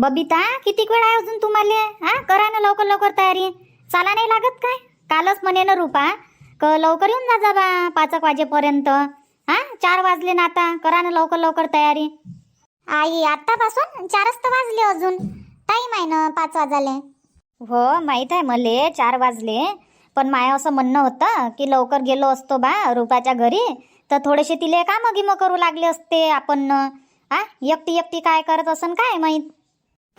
बबिता किती वेळ आहे अजून तुम्हाला? हा करा ना लवकर लवकर तयारी. चाला नाही लागत काय? कालच म्हणे ना रुपा. क लवकर येऊन जा जा बा पाच वाजेपर्यंत. हा चार वाजले ना आता. करा ना लवकर लवकर तयारी. आई आतापासून चारच तर वाजले अजून. टाईम आहे ना पाच वाजाले हो माहीत आहे मले चार वाजले. पण माय असं म्हणणं होतं की लवकर गेलो असतो बा रुपाच्या घरी. तर थोडेसे तिले कामं गिमं करू लागले असते आपण. आ एकटी एकटी काय करत असन काय माहीत?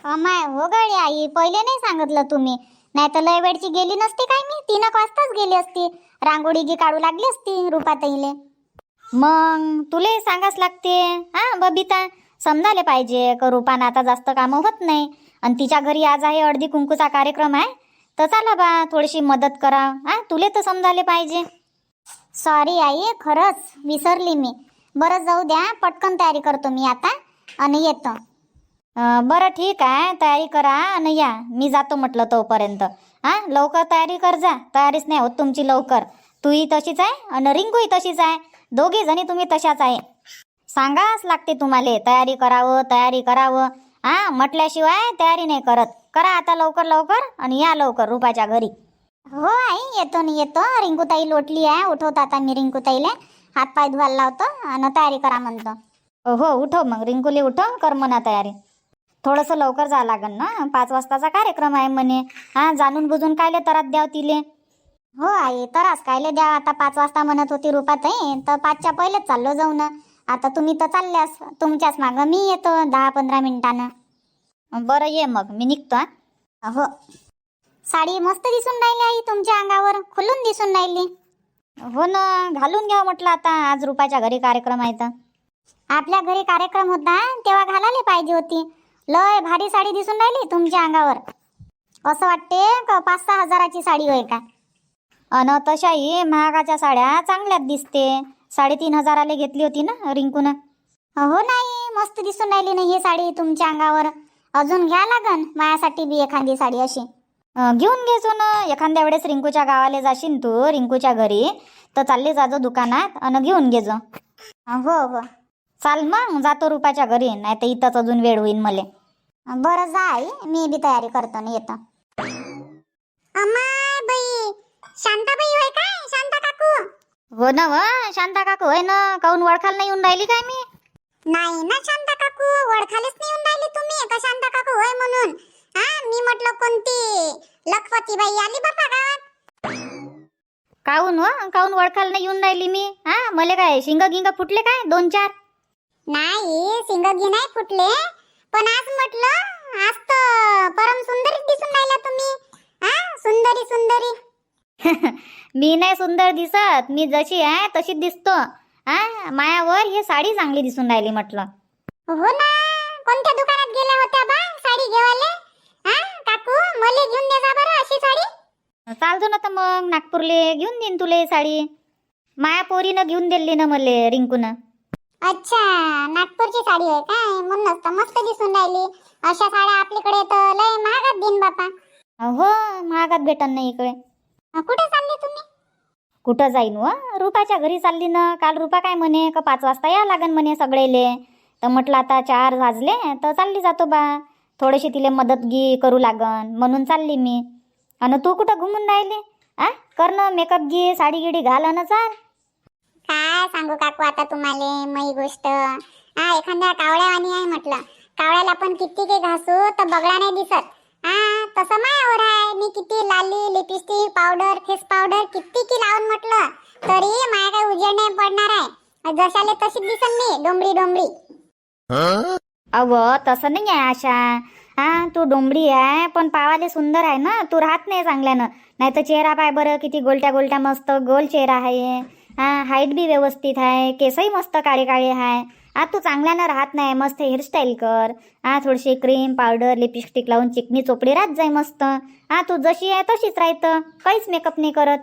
अमाय हो गळी आई पहिले नाही सांगितलं तुम्ही. नाही तर लय वेळची गेली नसती काय मी? तीन एक वाजताच गेली असती. रांगोळी गी काढू लागली असती रुपाताईले. मग तुले सांगाच लागते हा बबिता? समजायला पाहिजे का रुपानं आता जास्त कामं होत नाही. आणि तिच्या घरी आज आहे अर्धी कुंकूचा कार्यक्रम आहे. तर चला बा थोडीशी मदत करा. हा तुले तर समजायला पाहिजे. सॉरी आई खरंच विसरली मी. बरं जाऊ द्या पटकन तयारी करतो मी आता. आणि येतो. बरं ठीक आहे तयारी करा आणि या. मी जातो म्हटलं तोपर्यंत. हा लवकर तयारी कर जा. तयारीच नाही होत तुमची लवकर. तूही तशीच आहे आणि रिंकूही तशीच आहे. दोघी जणी तुम्ही तशाच आहे. सांगाच लागते तुम्हाला तयारी करावं तयारी करावं. हा म्हटल्याशिवाय तयारी नाही करत. करा आता लवकर लवकर आणि या लवकर रुपाच्या घरी. हो आई येतो ना येतो. रिंकूताई लोटली आहे. उठवतो आता मी रिंकूताईला. हात पाय धुवायला लावतो आणि तयारी करा म्हणतो. हो उठव मग. रिंकूली उठव कर म्हणा तयारी. थोडंसं लवकर जा लागन ना? पाच वाजताचा कार्यक्रम आहे म्हणे. हा जाणून बुजून कायले तरात द्याव तिले? हो आई तरास कायले द्या आता पाच वाजता म्हणत होती रुपाताई तर पाचच्या पहिलेच चाललो जाऊ ना आता तुम्ही तर चालल्यास तुमच्याच मागं मी येतो दहा पंधरा मिनिटानं. बरं ये मग मी निघतो हा. हो. साडी मस्त दिसून राहिली आई तुमच्या अंगावर खुलून दिसून राहिली. हो ना घालून घ्या म्हटलं आता आज रुपाच्या घरी कार्यक्रम आहे तर. आपल्या घरी कार्यक्रम होता तेव्हा घालायला पाहिजे होती. लय भारी साडी दिसून राहिली तुमच्या अंगावर. असं वाटते का पाच सहा हजाराची साडी होय का? अन तशाही महागाच्या साड्या चांगल्याच दिसते. साडेतीन हजाराला घेतली होती ना रिंकून? हो नाही मस्त दिसून राहिली ना ही साडी तुमच्या अंगावर. अजून घ्या लागन माझ्यासाठी बी एखादी साडी अशी. घेऊन घ्यायचो ना एखाद्या वेळेस रिंकूच्या गावाला जाशील तू रिंकूच्या घरी. तर चालली जाजो दुकानात आणि घेऊन घे जो. हो हो. चाल मग जातो रुपाच्या घरी नाही तर इथंच अजून वेळ होईल मले. बरं जाय मी बी तयारी करतो ना येतो. बाई शांताबाई होय काय? शांता काकू? हो ना व शांता काकू होय ना काऊन वळखाल नाही येऊन राहिली काय मी? नाही ना शांता काकू वळखालीच नाही येऊन राहिली तुम्ही का शांता काकू होय म्हणून? हा मी म्हटलं कोणती? लखपती बाई आली बापा गावात. काऊन व काऊन वळखाल नाही येऊन राहिली मी? हा मले काय शिंग गिंग फुटले काय दोन चार नाही सिंगगी नाही फुटले. पण आज म्हटलं आज तर परम सुंदरी दिसून राहिला तुम्ही. हा सुंदरी सुंदरी. मी नाही सुंदर दिसत. मी जशी आहे तशीच दिसतो. हा मायावर ही साडी चांगली दिसून राहिली म्हटलं. हो ना. कोणत्या दुकानात गेल्या होत्या बा साडी घेवाले? हा काकू मले घेऊन दे जा बरं अशी साडी. चालतो ना तर मग नागपूरले घेऊन देईन तुले साडी. माया पोरीनं घेऊन दिली ना मले रिंकूनं. अच्छा नागपूरची साडी आहे काय म्हणूनच तर मस्त दिसून राहिली. अशा साड्या आपल्याकडे तर लय महागात देईन बापा. हो महागात भेटन नाही इकडे. कुठे चालले तुम्ही? कुठं जाईन व? रुपाच्या घरी चालली ना. काल रुपा काय म्हणे का पाच वाजता या लागन म्हणे सगळेले. तर म्हटलं आता चार वाजले तर चालली जातो बा. थोडीशी तिले मदत गी करू लागन. म्हणून चालली मी. आणि तू कुठं घुमून राहिली? आ? कर ना मेकअप गी साडी गिडी घाल ना चाल. काय सांगू काकू आता तुम्हाला? मई गोष्ट. हा एखाद्या कावळ्यावानी आहे म्हटलं. कावळ्याला पण किती काही घासू तर बगळा नाही दिसत. हा तसं मायावर आहे. मी किती लाली लिपस्टिक पावडर फेस पावडर किती की लावून म्हटलं तरी माया काही उजेड नाही पडणार आहे. जशाले तशीच दिसन मी डोंबरी डोंबरी. अव तसं नाही आहे आशा. हा तू डोंबडी आहे पण पावाले सुंदर आहे ना. तू राहत नाही चांगल्यानं. नाही तर चेहरा पाय बरं किती गोलट्या गोलट्या मस्त गोल चेहरा आहे. हा हाईट बी व्यवस्थित आहे केसही मस्त काळे काळे आहे. हा तू चांगल्यानं राहत नाही मस्त हेअरस्टाईल कर. हा थोडीशी क्रीम पावडर लिपस्टिक लावून चिकनी चोपडी राहत जाय मस्त. हा तू जशी आहे तशीच राहतं. काहीच मेकअप नाही करत.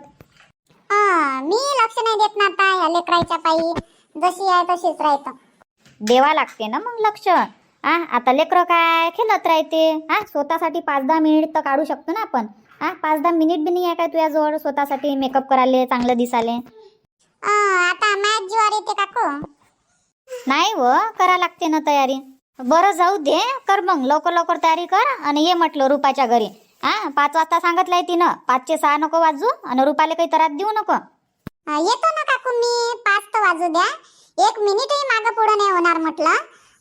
मी लक्ष नाही देत ना आता या लेकराच्या पायी. जशी आहे तशीच राहतं. देवा लागते ना मग लक्ष. हा आता लेकरं काय खेळत राहते? हा स्वतःसाठी पाच दहा मिनिट तर काढू शकतो ना आपण. हा पाच दहा मिनिट बी नाही आहे काय तुझ्याजवळ? स्वतःसाठी मेकअप करायला चांगलं दिसाले आता मॅच ज्वारी येते काकू नाही व करा लागते ना तयारी. बरं जाऊ दे कर मग लवकर लवकर तयारी कर आणि ये म्हटलं रुपाच्या घरी. हा पाच वाजता सांगितलंय तिनं पाचचे सहा नको वाजू आणि रुपाला काही त्रास देऊ नको. येतो ना काकू मी पाच तर वाजू द्या. एक मिनिटही मागं पुढं नाही होणार म्हटलं.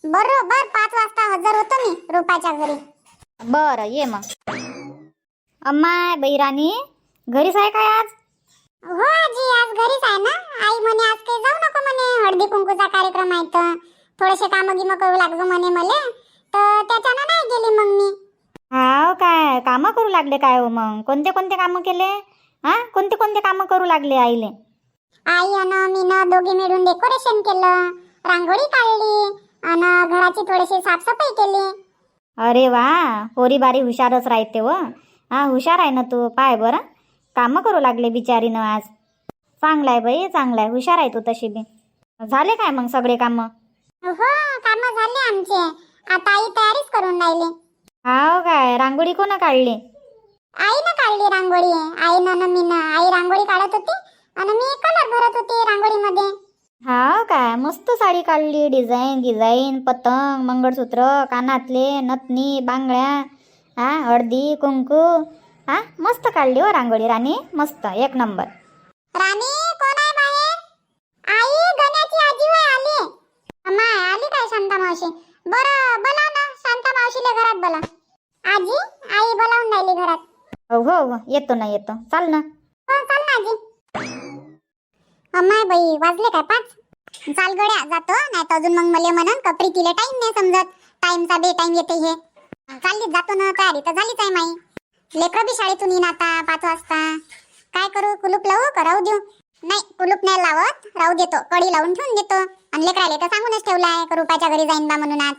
बरोबर पाच वाजता हजर होतो मी रुपाच्या घरी. बरं ये मग. अम्माय बैराणी घरीच आहे काय आज? हो आजी आज घरीच आहे ना? आई म्हणे आज काही जाऊ नको म्हणे. हळदी कुंकूचा कार्यक्रम आहे तर. थोडेसे कामं गिमं करू लागतो म्हणे मले. तर त्याच्यानं नाही गेली मग मी. हाव काय? कामं करू लागले काय हो मग? कोणते कोणते कामं केले? हा? कोणते कोणते कामं करू लागले आईले? आई अन मीनं दोघी मिळून डेकोरेशन केलं. रांगोळी काढली. आणि घराची थोडीशी साफसफाई केली. अरे वा! पोरी बारी हुशारच राहते व हा हुशार आहे ना तू. पाय बरं. कामं करू लागले बिचारीनं आज. चांगलं आहे बाई चांगलं आहे हुशार आहे तू तशी बी. झाले काय मग सगळे कामं? हो कामं झाले आमचे. आता आई तयारीच करून राहिली. हाव काय रांगोळी कोण काढली? आईनं काढली रांगोळी. आईनं न मीनं आई रांगोळी काढत होती आणि मी कलर भरत होती रांगोळीमध्ये. हाव काय मस्त साडी काढली. डिझाईन गिझाईन पतंग मंगळसूत्र कानातले नथनी बांगड्या हा हळदी कुंकू हा? मस्त काढली हो रांगोळी. राणी मस्त. एक नंबर. राणी कोण आहे बाहेर? आई गण्याची आजी होय आली. अम्माय आली काय शांता मावशी? बरं बोला ना. शांता मावशीला घरात बोला आजी आई बोलावून राहिली घरात. हो हो हो. येतो ना येतो. चाल ना. हो चाल ना आजी. अम्माय बाई वाजले काय पाच? चाल गड्या जातो. नाही तर अजून मग मला म्हणन कपरी तिला टाइम नाही समजत. टाइमचा बे टाइम येते हे. चाललीच जातो ना. तयारी तर झालीच आहे माई. लेकरं बी शाळेतून येईन आता पाच वाजता. काय करू कुलूप लावू का? राहू देऊ. नाही कुलूप नाही लावत. राहू देतो. कडी लावून ठेवून देतो. आणि लेकराले तर सांगूनच ठेवलाय का रुपाच्या घरी जाईन बा म्हणून आज.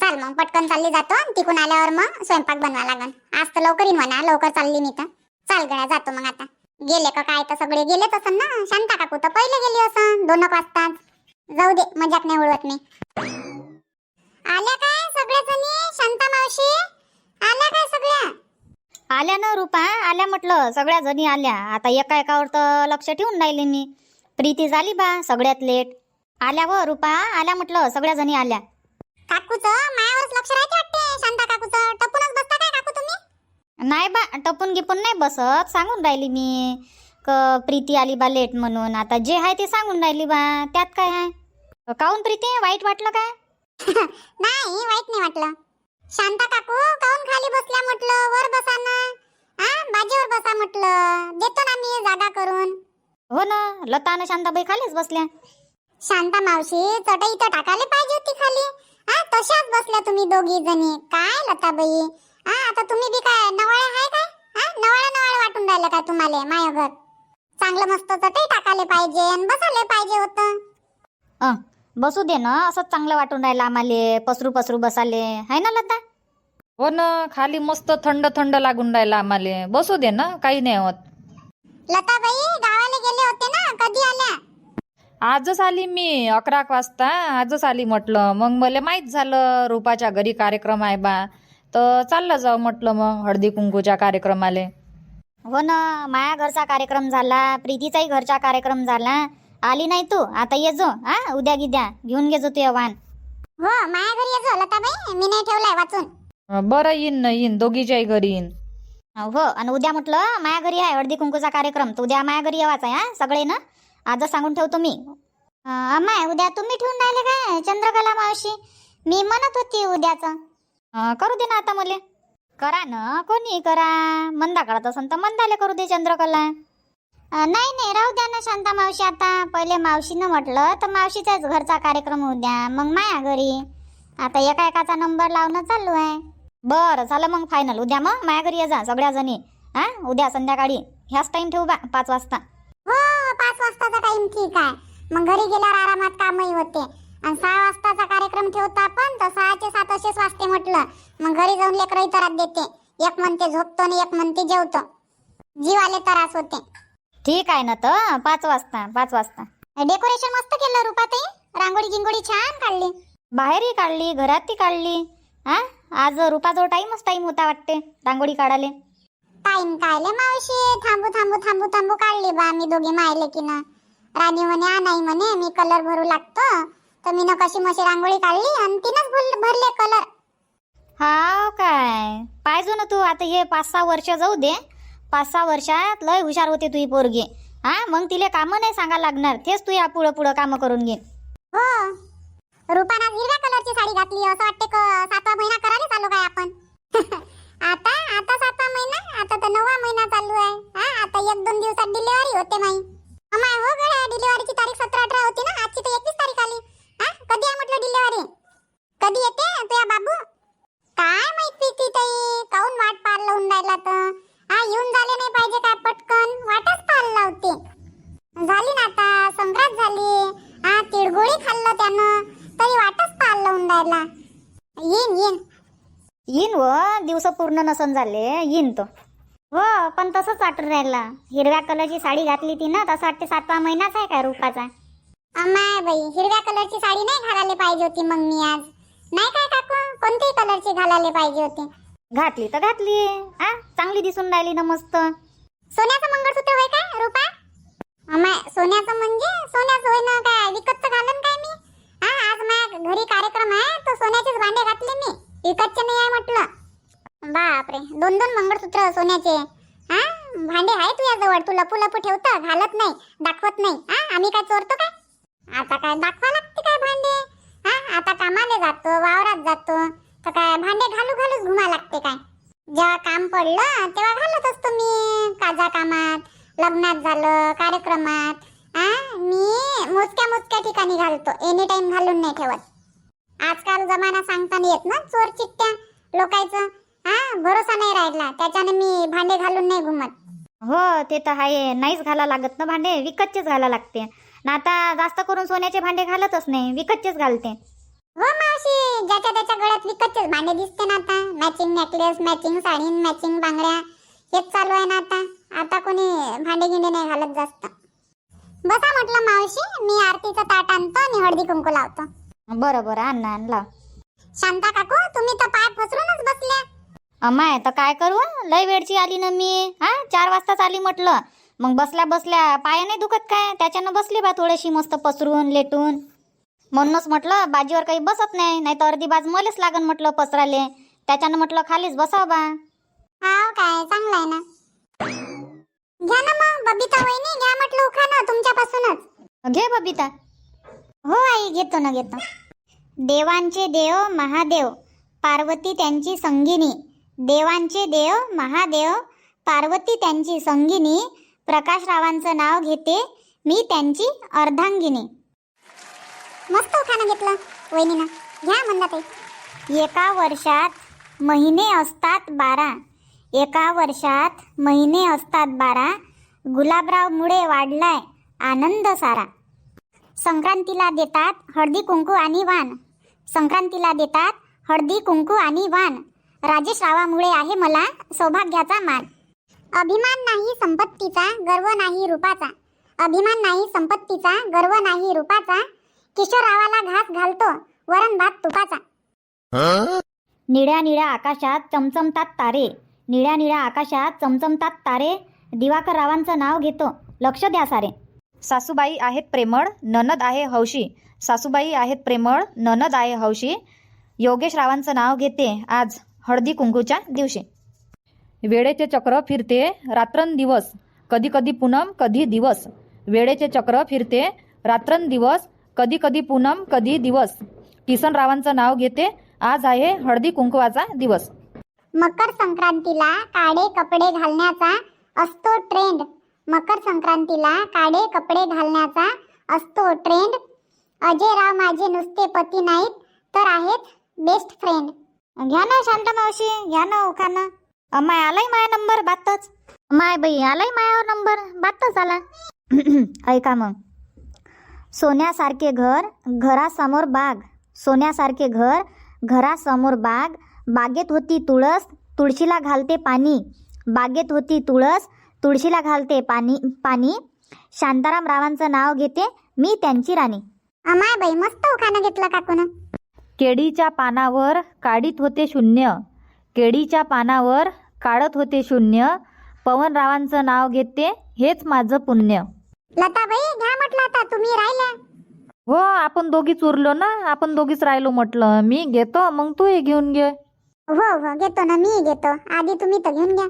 चाल मग पटकन चालली जातो आणि तिकून आल्यावर मग स्वयंपाक बनवा लागन. आज तर लवकर येईन म्हणा लवकर चालली मी तर. चाल गड्या जातो मग आता. गेले का काय तर सगळे? गेलेच असन ना? शांता काकू तर पहिले गेली असं दोन वाजताच. जाऊ दे मजाक नाही उडवत मी. आल्या काय सगळे शांता मावशी? आल्या ना रुपा आल्या म्हटलं सगळ्या जणी आल्या. आता एका एकावर तर लक्ष ठेवून राहिले मी. प्रीती झाली बा सगळ्यात लेट. आल्या व रुपा आल्या म्हटलं सगळ्या जणी आल्या. काकूचं मायावरच लक्ष राहते वाटते. शांता काकूचं टपूनच बसता काय काकू तुम्ही? नाही बा टपून गिपून नाही बसत सांगून राहिली मी. क प्रीती आली बा लेट म्हणून. आता जे आहे ते सांगून राहिली बा. त्यात काय आहे? काऊन प्रीती? वाईट वाटलं काय नाही वाईट नाही वाटलं. शांता काकू काऊन खाली बसल्या म्हटलं? वर बसा ना. हा बाजीवर बसा म्हटलं. देतो ना मी जागा करून. हो ना. लता आणि शांताबाई खालीच बसल्या. शांता मावशी चटई तर टाकायला पाहिजे होती खाली. हा तशाच बसल्या तुम्ही दोघी जणी. काय लताबाई? हा आता तुम्ही बी काय नवाळ्या आहे काय? हा नवाळ्या नवाळ्या वाटून राहिलं काय तुम्हाला माय घर चांगलं मस्त चटई टाकायला पाहिजे आणि बसायला पाहिजे होतं. अं, बसू दे ना असंच चांगलं वाटून राहिलं आम्हाला पसरू पसरू बसाले. है ना लता? हो ना खाली मस्त थंड थंड लागून राहिला आम्हाला. बसू दे ना काही नाही होत. लताबाई गावाला गेले होते ना कधी आल्या? आजच आली मी अकरा एक वाजता. आजच आली म्हटलं मग मला माहीत झालं रुपाच्या घरी कार्यक्रम आहे बा. तर चाललं जाऊ म्हटलं मग हळदी कुंकूच्या कार्यक्रमाले. हो ना माया घरचा कार्यक्रम झाला प्रीतीचाही घरचा कार्यक्रम झाला. आली नाही तू. आता ये जो हा? उद्या गिद्या. घेऊन घे जो तू वाहन. हो माया घरी येजो लताबाई. मी नाही ठेवलाय वाचून. अं, बरं येईन ना येईन. दोघीच्याही घरी येईन. हो आणि उद्या म्हटलं माया घरी आहे हळदी कुंकूचा कार्यक्रम. तर उद्या माया घरी येवाच आहे हा? सगळे ना? आजच सांगून ठेवतो मी. अं, अम्माय उद्या तुम्ही ठेवून राहिले काय? चंद्रकला मावशी. मी म्हणत होती उद्याचं. अं, करू दे ना आता मले. करा ना कोणी करा? मंदा काढत असन तर मंदाले करू दे चंद्रकला. नाही नाही राहू द्या ना शांता मावशी आता. पहिले मावशीनं म्हटलं तर मावशीचाच घरचा कार्यक्रम होऊ द्या. मग माया घरी. आता एका एकाचा नंबर लावणं चालू आहे. बरं झालं मग फायनल उद्या मग माया घरी ये जा सगळ्या जणी हा उद्या संध्याकाळी. ह्याच टाइम ठेवू बा पाच वाजता. हो पाच वाजताचा टाइम ठीक आहे. मग घरी गेल्यावर आरामात कामही होते. आणि सहा वाजताचा कार्यक्रम ठेवतो आपण तर सहाचे सात असेच वाजते म्हटलं. मग घरी जाऊन लेकरही त्रास देते. एक म्हणते झोपतो आणि एक म्हणते जेवतो. जीवाले त्रास होते. ठीक आहे ना तर पाच वाजता पाच वाजता. डेकोरेशन मस्त केलं रुपाताई. रांगोळी गिंगोळी छान काढली. बाहेरही काढली घरातही काढली. हा? आज रुपाजवळ टाईमच टाईम होता वाटते रांगोळी काढाले टाइम कायले मावशी. थांबू थांबू थांबू थांबू काढली बा मी दोघी मायले की ना. राणी म्हणे आ नाही म्हणे मी कलर भरू लागतो. तर मी कशी मशी रांगोळी काढली आणि तिनंच भरले कलर हा काय. पाहिजो ना तू आता हे पाच सहा वर्ष जाऊ दे. पाच सहा वर्षात लय हुशार होते तुझी पोरगी. हा? मग तिला कामं नाही सांगा लागणार. तेच तू या पुढं पुढं कामं करून घे. हो. रुपाना हिरव्या कलरची साडी घातली. असं वाटते का सातवा महिना करायला चालू काय आपण? आता आता सातवा महिना? आता तर नववा महिना चालू आहे. हा? आता एक दोन दिवसात डिलिव्हरी होते माई. अमाय हो गड्या डिलिव्हरीची तारीख सतरा अठरा होती ना? आजची तर एकवीस तारीख आली. हा? कधी आहे म्हटलं डिलिव्हरी कधी येते? तुझ्या बाबू? काय माहिती ती ताई काऊन वाट पार लावून राहिला तर? हा येऊन झाले नाही पाहिजे काय पटकन. वाटच पाहायला लावते. झाली ना आता संक्रांत झाली. हा तिळगुळी खाल्लं त्यानं. तरी वाटच पाहायला लावून राहिला. येईन येईन. येईन व दिवस पूर्ण नसन झाले. येईन तो. हो पण तसंच वाटून राहिला. हिरव्या कलरची साडी घातली ती ना तसं वाटते सातवा महिनाच आहे काय रुपाचा? अमाय बाई हिरव्या कलरची साडी नाही घालायला पाहिजे होती मग मी आज. नाही काय काकू? कोणतीही कलरची घालायला पाहिजे होती. घातली तर घातली. हा चांगली दिसून राहिली ना मस्त. सोन्याचं मंगळसूत्र होय काय रुपा? अमाय सोन्याचं म्हणजे? सोन्याचं होय ना काय? विकतचं घालन काय मी? हा आज माझ्या घरी कार्यक्रम आहे तर सोन्याचेच भांडे घातले मी. विकतचे नाही आहे म्हटलं. बापरे दोन दोन मंगळसूत्र सोन्याचे. हा भांडे आहे तुझ्याजवळ तू लपू लपू ठेवतं घालत नाही दाखवत नाही. हा आम्ही काय चोरतो काय? आता काय दाखवा लागते काय भांडे? हा आता कामाला जातो वावरात जातो. तर काय भांडे घालू घालूच घुमा लागते काय? जेव्हा काम पडलं तेव्हा घालत असतो मी. काजा कामात लग्नात झालं कार्यक्रमात. आ मी मोजक्या मोजक्या ठिकाणी घालतो. एनी टाइम घालून नाही ठेवत. आजकाल जमाना सांगता नाही येत ना चोर चिट्ट्या लोकायचं. हा भरोसा नाही राहिला. त्याच्याने मी भांडे घालून नाही घुमत. हो ते तर आहे. नाहीच घाला लागत ना भांडे विकतचेच घाला लागते. ना आता जास्त करून सोन्याचे भांडे घालतच नाही विकतचेच घालते. हो मावशी ज्याच्या त्याच्या गळ्यात विकतचेच भांडे दिसते ना आता. Matching necklace matching sari matching बांगड्या. हेच चालू आहे ना आता. आता कोणी भांडे गिंडे नाही घालत जास्त. बसा म्हटलं मावशी मी आरतीचं ताट आणतो आणि हळदी कुंकू लावतो. बरं बरं आण ना आण लाव शांता काकू तुम्ही तर पाय फसरूनच बसल्या. अमाय तर काय करू लय वेळची आली ना मी. हा चार वाजताच आली म्हटलं. मग बसल्या बसल्या पाया नाही दुखत काय? त्याच्यानं बसली बा थोडीशी मस्त पसरून लेटून. म्हणूनच म्हटलं बाजीवर काही बसत नाही नाही तर अर्धी बाज मलेच लागन म्हटलं पसराले त्याच्यानं म्हटलं खालीच बसाव बा. हाव काय चांगलं आहे ना. घ्या ना मग बबिता वहिनी घ्या म्हटलं उखा ना तुमच्यापासूनच. घे बबिता. हो आई घेतो ना घेतो. देवांचे देव महादेव. पार्वती त्यांची संगिनी. देवांचे देव महादेव. पार्वती त्यांची संगिनी. प्रकाशरावांचं नाव घेते. मी त्यांची अर्धांगिनी. मस्त उखाणं घेतलं वहिनीनं. घ्या म्हणला एका वर्षात महिने असतात बारा. एका वर्षात महिने असतात बारा. गुलाबराव मुळे वाढलाय आनंद सारा. संक्रांतीला देतात हळदी कुंकू आणि वाण. संक्रांतीला देतात हळदी कुंकू आणि वाण. राजेश रावामुळे आहे मला सौभाग्याचा मान. अभिमान नाही संपत्तीचा गर्व नाही रूपाचा. अभिमान नाही संपत्तीचा गर्व नाही रूपाचा. किशोरावाला घास घालतो. वरण भात तुपाचा. निळ्या निळ्या आकाशात चमचमतात तारे. निळ्या निळ्या आकाशात चमचमतात तारे. दिवाकर रावांचं नाव घेतो. लक्ष द्या सारे. सासूबाई आहेत प्रेमळ ननद आहे हौशी. सासूबाई आहेत प्रेमळ ननद आहे हौशी. योगेश रावांचं नाव घेते आज हळदी कुंकूच्या दिवशी. वेळेचे चक्र फिरते रात्रंदिवस. कधी कधी पूनम कधी दिवस. वेळेचे चक्र फिरते रात्रंदिवस कधी कधी पूनम कधी दिवस. किसन रावांचं नाव घेते. आज आहे हळदी कुंकवाचा दिवस. मकर संक्रांतीला काळे कपडे घालण्याचा असतो ट्रेंड मकर संक्रांतीला काळे कपडे घालण्याचा असतो ट्रेंड अजयराव माझे नुसते पती नाहीत तर आहेत बेस्ट फ्रेंड घ्या ना शांत मावशी घ्या ना ओखाना अमाय आलाय माया नंबर बातच. माय बाई आलाय मायावर नंबर बातच आला ऐका मग. सोन्यासारखे घर घरासमोर बाग. सोन्यासारखे घर घरासमोर बाग. बागेत होती तुळस तुळशीला घालते पाणी. बागेत होती तुळस तुळशीला घालते पाणी पाणी. शांताराम रावांचं नाव घेते मी त्यांची राणी. अमाय बाई मस्त उखाणं घेतलं काकून. केळीच्या पानावर काढीत होते शून्य. केळीच्या पानावर काढत होते शून्य. पवनरावांचं नाव घेते हेच माझं पुण्य. लताबाई घ्या म्हटलं आता तुम्ही राहिल्या. हो आपण दोघीच उरलो ना आपण दोघीच राहिलो म्हटलं. मी घेतो मग तूही घेऊन घे. हो हो घेतो ना मी घेतो. आधी तुम्ही तर घेऊन घ्या.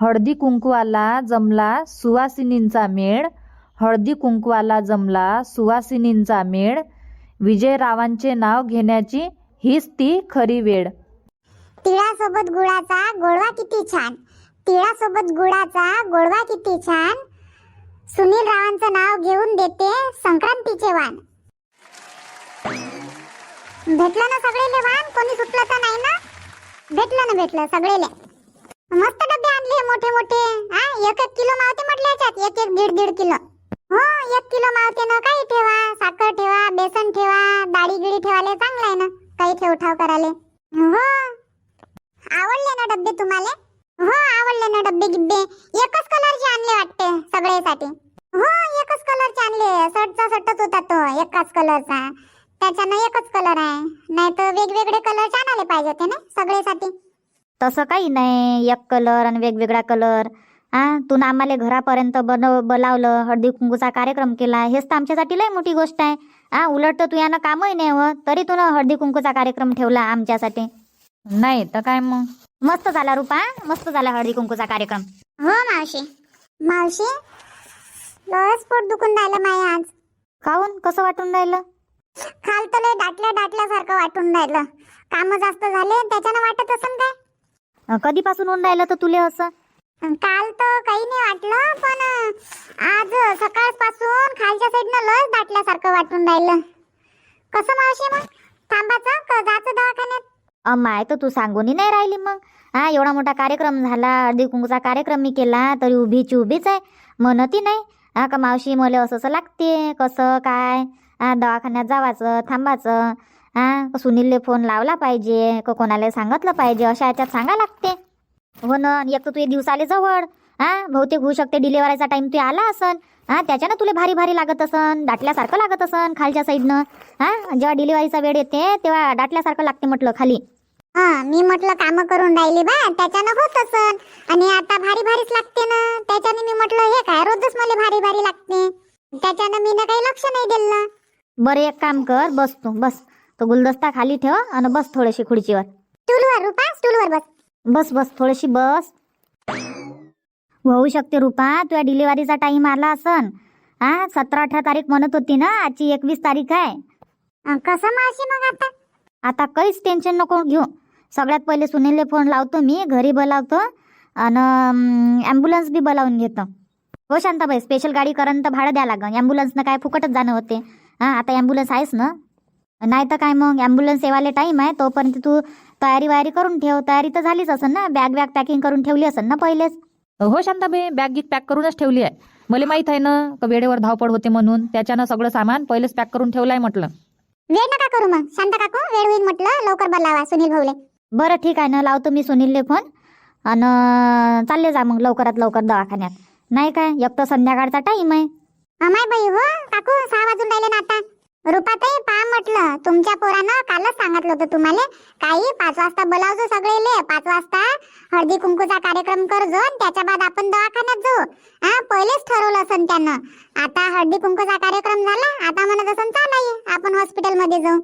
हळदी कुंकवाला जमला सुवासिनींचा मेळ. हळदी कुंकवाला जमला सुवासिनींचा मेळ. विजयरावांचे नाव घेण्याची हीच ती खरी वेळ. तिळासोबत गुळाचा गोडवा किती छान. तिळासोबत गुळाचा गोडवा किती छान. सुनील रावांचं नाव घेऊन देते संक्रांतीचे वाण. भेटलं ना सगळेले वाण? कोणी सुटलं तर नाही ना? भेटलं ना भेटलं सगळेले. मस्त डबे आणले मोठे मोठे. हा एक एक किलो मावते म्हटले याच्यात. एक एक दीड दीड किलो. हो एक किलो मावते ना काही ठेवा. साखर ठेवा बेसन ठेवा डाळी गिळी ठेवाले चांगलं आहे ना. काही ठेव ठाव कराले हो. आवडले ना डब्बे तुम्हाला? हो आवडले ना डब्बे गिब्बे. एकच कलरचे आणले वाटते सगळ्यासाठी. हो एकच कलरचे आणले. शर्टचा शर्टच होता तो एकाच कलरचा त्याच्यानं एकच कलर आहे. नाही तर वेगवेगळे कलरचे आणायला पाहिजे होते ना सगळ्यासाठी. तसं काही नाही. एक कलर आणि वेगवेगळा कलर हा तू ना आम्हाला घरापर्यंत बनव बोलावलं हळदी कुंकूचा कार्यक्रम केला. हेच तर आमच्यासाठी लय मोठी गोष्ट आहे. हा उलट तर तू यानं कामही नाही होत. तरी तू ना हळदी कुंकूचा कार्यक्रम ठेवला आमच्यासाठी. नाही तर काय मग? मस्त झाला रुपा. मस्त झाला हळदी कुंकूचा कार्यक्रम. हो मावशी. मावशी लस पोट दुखून राहिलं माय आज. खाऊन कसं वाटून राहिलं? खालतं लय दाटल्या दाटल्यासारखं वाटून राहिलं. काम जास्त झाले त्याच्यानं वाटत असन काय? अं, कधीपासून होऊन राहिलं तर तुले असं? काल तर काही नाही वाटलं पण आज सकाळपासून खालच्या साईडनं लस दाटल्यासारखं वाटून राहिलं. कसं मावशी मग? थांबाचं का जायचं दवाखान्यात? माय तर तू सांगूनही नाही राहिली मग. हा एवढा मोठा कार्यक्रम झाला हळदी कुंकूचा कार्यक्रम मी केला तरी उभीची उभीच आहे. म्हणती नाही. हा का मावशी मला असं असं लागते कसं काय? हा दवाखान्यात जावाचं थांबाचं. हा सुनीलले फोन लावला पाहिजे का कोणाला सांगितलं पाहिजे अशा याच्यात सांगा लागते. हो ना एक तर तुझे दिवसाले जवळ. हा बहुतेक होऊ शकते डिलेवरीचा टाईम तू आला असन. हा त्याच्यानं तुला भारी भारी लागत असन दाटल्यासारखं लागत असन खालच्या साईडनं. हा जेव्हा डिलिव्हरीचा वेळ येते तेव्हा दाटल्यासारखं लागते म्हटलं खाली. हा मी म्हटलं काम करून राहिली बा त्याच्यानं होत असन आणि आता भारी भारीच लागते ना. त्याच्याने मी म्हटलं हे काय रोजच मला भारी भारी लागते. त्याच्यानं मी ना काही लक्ष नाही दिलं. बरं एक काम कर बस तू बस. तो गुलदस्ता खाली ठेव आणि बस थोडीशी खुर्चीवर. स्टूलवर रुपा स्टूलवर बस. बस बस थोडीशी बस. होऊ शकते रुपा तुझ्या डिलिव्हरीचा टाइम आला असन. हा सतरा अठरा तारीख म्हणत होती ना आजची एकवीस तारीख आहे. कसं मग आता? आता काहीच टेन्शन नको घेऊ. सगळ्यात पहिले सुनीलले फोन लावतो मी घरी बोलावतो आणि ॲम्ब्युलन्स बी बोलावून घेतो. हो शांताबाई स्पेशल गाडी करण तर भाडं द्या लागन. ॲम्ब्युलन्सनं काय फुकटच जाणं होते. हां आता ॲम्ब्युलन्स आहेस ना? नाही तर काय मग? ॲम्ब्युलन्स सेवाले टाईम आहे तोपर्यंत तू तयारी वायारी करून ठेव. तयारी तर झालीच असेल ना? बॅग बॅग पॅकिंग करून ठेवली असेल ना पहिलेच? हो शांताबाई बॅग गिक पॅक करूनच ठेवली आहे. मला माहीत आहे ना का वेळेवर धावपळ होते म्हणून. त्याच्यानं सगळं सामान पहिलेच पॅक करून ठेवलंय म्हटलं. वेळ नका करू मग. शांत काकू वेळ होईल म्हटलं. लवकर बोलावा सुनील भाऊले. बरं ठीक आहे. ना लावतो मी सुनीलले फोन आणि चालले जा मग लवकरात लवकर दवाखान्यात. नाही काय? एक तर संध्याकाळचा टाईम आहे. अमाय बाई हो काकू सहा वाजून राहिले ना आता. रुपाताई पा म्हटलं तुमच्या पोरानं कालच सांगितलं होतं तुम्हाला काही पाच वाजता बोलावजो सगळेले पाच वाजता हळदी कुंकूचा कार्यक्रम करजो आणि त्याच्या बाद आपण दवाखान्यात जाऊ. हा पहिलेच ठरवलं असन त्यानं. आता हळदी कुंकूचा कार्यक्रम झाला आता म्हणत असन चालाय आपण हॉस्पिटलमध्ये जाऊ.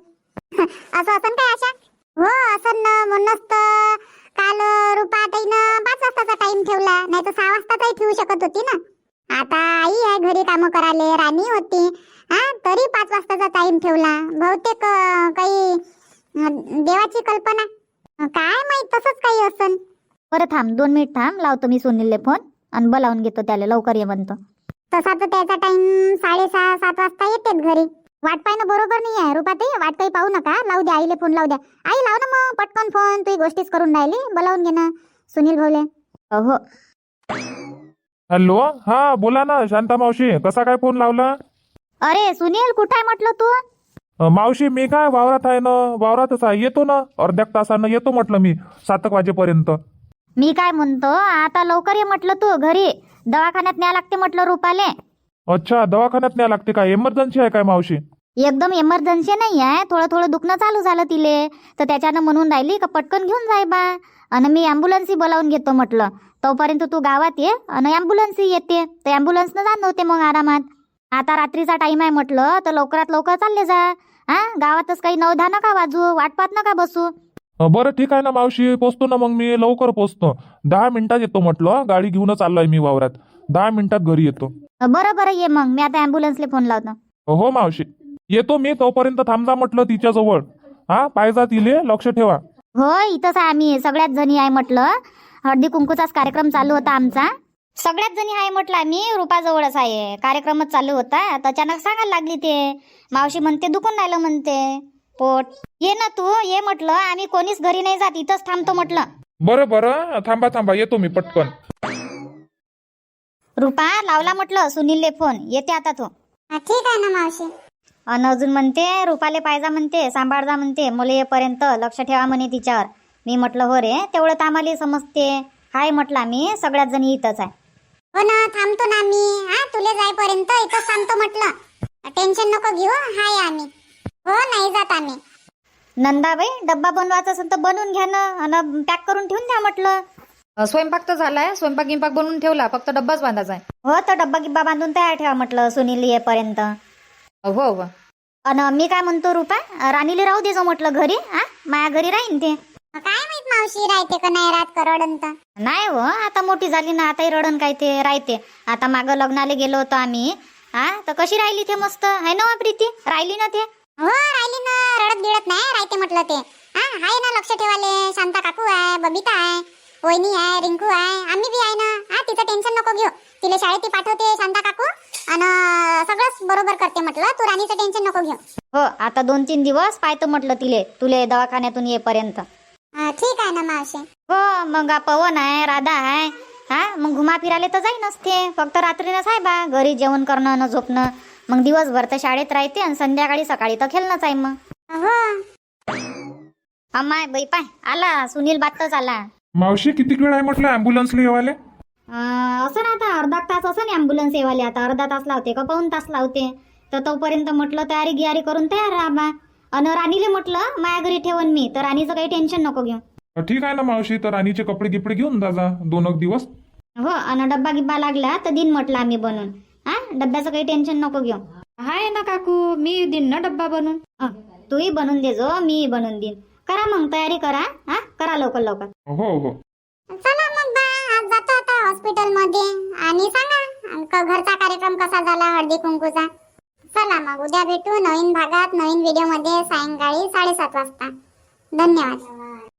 असं असन काय आशा? हो असन ना म्हणूनच तर काल रुपाताईनं पाच वाजताचा टाइम ठेवला. नाही तर सहा वाजताचाही ठेवू शकत होती ना. आता आई आहे घरी काम करायला राणी होती. हा तरी पाच वाजताचा टाइम ठेवला. बहुतेक काही देवाची कल्पना. काय माहीत तसंच काही असन. बरं थांब दोन मिनिट थांब. लावतो मी सुनीलले फोन आणि बोलावून घेतो त्याला. लवकर ये म्हणतो. तसा तर त्याचा टाइम साडेसहा सात वाजता येतेच घरी. वाट पाहणं बरोबर नाही आहे रुपाताई वाट काही पाहू नका. लावू द्या आईले फोन लावू द्या आई लाव ना मग पटकन फोन. तुझी गोष्टीच करून राहिली. बोलावून घे ना. सुनील भाऊले. हो हॅलो हा बोला ना शांता मावशी. कसा काय फोन लावला? अरे सुनील कुठं आहे म्हटलं तू? अ, मावशी मी काय वावरात आहे ना? वावरातच आहे. येतो ना अर्ध्या तासानं. येतो म्हटलं मी सात एक वाजेपर्यंत. मी काय म्हणतो आता लवकर ये म्हटलं तू घरी. दवाखान्यात न्या लागते म्हटलं रुपाले. अच्छा दवाखान्यात न्याय लागते काय इमर्जन्सी आहे काय मावशी? एकदम इमर्जन्सी नाही आहे. थोडं थोडं दुखणं चालू झालं तिले. तर त्याच्यानं म्हणून राहिली का पटकन घेऊन जाय बा आणि मी ॲम्ब्युलन्सही बोलावून घेतो म्हटलं. तोपर्यंत तू गावात ये आणि ॲम्ब्युलन्सही येते. तर ॲम्ब्युलन्सनं जाणं होते मग आरामात. आता रात्रीचा टाइम आहे म्हटलं तर लवकरात लवकर चालले जा. हा? गावातच काही नवधा नका वाजू? वाट पाहत नका बसू. बरं ठीक आहे ना मावशी पोचतो ना मग मी लवकर पोचतो. दहा मिनिटात येतो म्हटलं गाडी घेऊनच चाललोय मी वावरात. दहा मिनिटात घरी येतो. बरं बरं ये मग. मी आता ॲम्ब्युलन्सला फोन लावतो. हो मावशी. येतो मी तोपर्यंत थांबजा म्हटलं तिच्याजवळ. हा पाहिजा तिले लक्ष ठेवा. हो इथंच आहे आम्ही. सगळ्याच जणी आहे म्हटलं. हळदी कुंकूचाच कार्यक्रम चालू होता आमचा. सगळ्याच जणी आहे म्हटलं आम्ही. रुपाजवळच आहे. कार्यक्रमच चालू होता. तर अचानक सांगायला लागली ते. मावशी म्हणते दुखून राहिलं म्हणते. पोट. ये ना तू ये म्हटलं. आम्ही कोणीच घरी नाही जात. इथंच थांबतो म्हटलं. बरं बरं. थांबा थांबा. येतो मी पटकन. रुपा लावला म्हटलं सुनीलले फोन. येते आता तो. हा, ठीक आहे ना मावशी. अन अजून म्हणते रुपाले पायजा म्हणते सांभाळजा म्हणते मुले येईपर्यंत लक्ष ठेवा म्हणे तिच्यावर. मी म्हटलं हो रे तेवढं तर आम्हाला समजते. हाय म्हटलं आम्ही सगळ्याच जणी इथंच आहे. हो ना थांबतो ना मी. हा तुले जाईपर्यंत इथंच थांबतो म्हटलं. टेन्शन नको घेऊ हाय आम्ही. हो नाही जात आम्ही. नंदाबाई डब्बा बनवायचा असेल तर बनवून घ्या ना. पॅक करून ठेवून द्या म्हटलं. स्वयंपाक तर झालाय. स्वयंपाक गिंपाक बनवून ठेवला. फक्त डब्बाच बांधायचा आहे. हो तर डब्बा गिब्बा बांधून तयार ठेवा म्हटलं सुनील येईपर्यंत. हो हो. अन मी काय म्हणतो रुपा राणीले राहू दे जो म्हटलं घरी हा? माया घरी राहीन ते. काय माहीत मावशी राहते का नाही राहत करडंत नाही हो आता मोठी झाली ना आताही रडण काय ते राहते. आता मागं लग्नाला गेलो होतो आम्ही हा? तर कशी राहिली ते मस्त? आहे ना हो प्रीती? राहिली ना ते? हो राहिली ना रडत गिळत नाही राहते म्हटलं ते. हा हाय ना लक्ष ठेवाले शांता काकू आहे बबिता आहे. वहिनी आहे रिंकू आहे आम्ही बी आहे ना. हा तिचं टेन्शन नको घेऊ. तिला शाळेत पाठवते शांता काकू. आणि सगळंच बरोबर करते म्हटलं. तू राणीचं टेन्शन नको घेऊ. हो आता दोन तीन दिवस पाहतो म्हटलं तिले. तुले दवाखान्यातून येईपर्यंत. हा, ठीक आहे ना मावशी. हो मग हा पवन आहे राधा आहे. हा मग घुमा फिरायला तर जाई नसते. फक्त रात्रीनं साहेबा घरी जेवण करणं न झोपणं. मग दिवसभर तर शाळेत राहते आणि संध्याकाळी सकाळी तर खेळणंच आहे मग. हो. अम्माय बाई पाय. आला सुनील बात्तच आला. मावशी किती वेळ आहे म्हटलं ॲम्ब्युलन्सला येवाले? अं, असं ना आता अर्धा तास असं नाही ॲम्ब्युलन्स येवाले आता. अर्धा तास लावते का पाऊन तास लावते. तर तोपर्यंत म्हटलं तयारी गियारी करून तयार राहा बा. अन राणीले म्हटलं माया घरी ठेवन मी. तर राणीचं काही टेन्शन नको घेऊ. ठीक आहे ना मावशी तर राणीचे कपडे गिपडे घेऊन जा जा दोन एक दिवस. हो आणि डब्बा गिब्बा लागला तर दिन म्हटलं आम्ही बनवून. हा डब्याचं काही टेन्शन नको घेऊ. हाय ना काकू मी देईन ना डब्बा बनवून. हं, तूही बनवून दे जो मी बनवून देईन. करा मग तयारी करा. हा करा लवकर लवकर. हो हो. चला मग बा आज जातो आता हॉस्पिटलमध्ये आणि सांगा क- घरचा कार्यक्रम कसा झाला हळदी कुंकूचा? चला मग उद्या भेटू नवीन भागात नवीन व्हिडिओमध्ये सायंकाळी साडेसात वाजता. धन्यवाद.